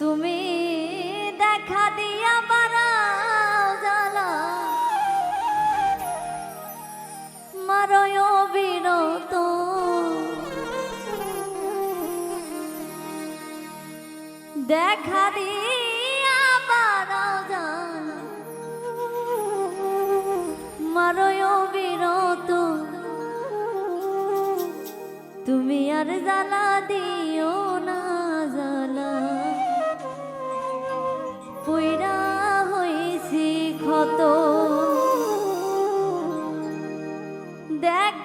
তুমি দেখা দিয়া বাড়াও জালা মারয় বিরত দেখা দিয়া বাড়াও জালা মারয় বিরত তুমি আর জালা দিও।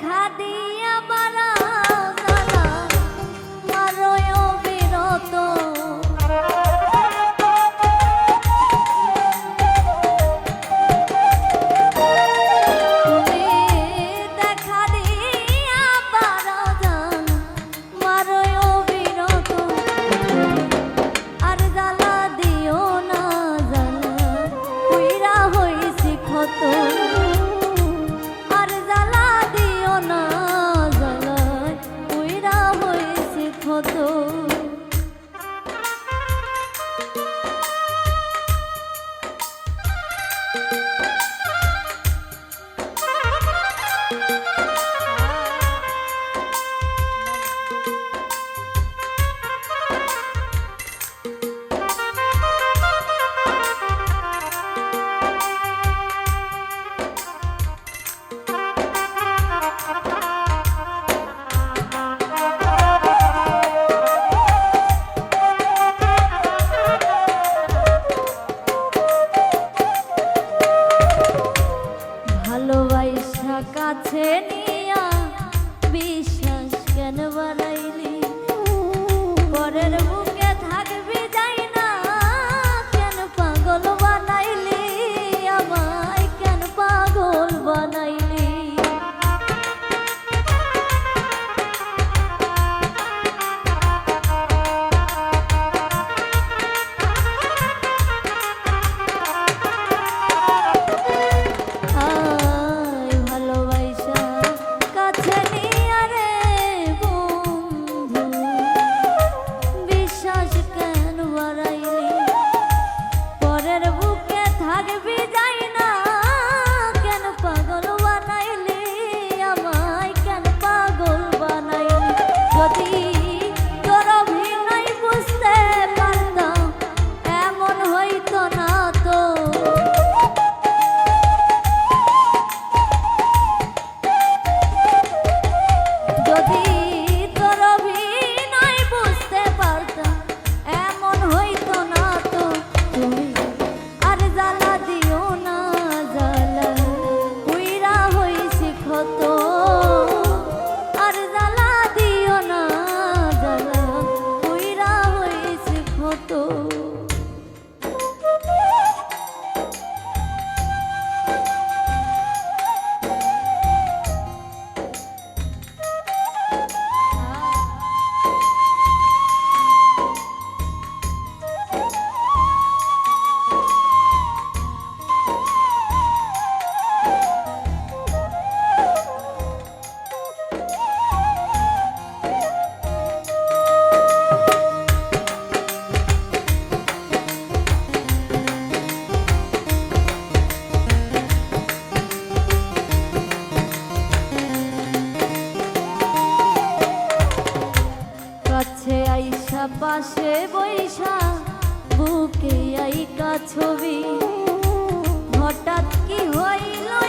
দেখা দিয়ে কাছে নি পাশে বৈশা বুকে আইকা ছবি। হঠাৎ কি হইল?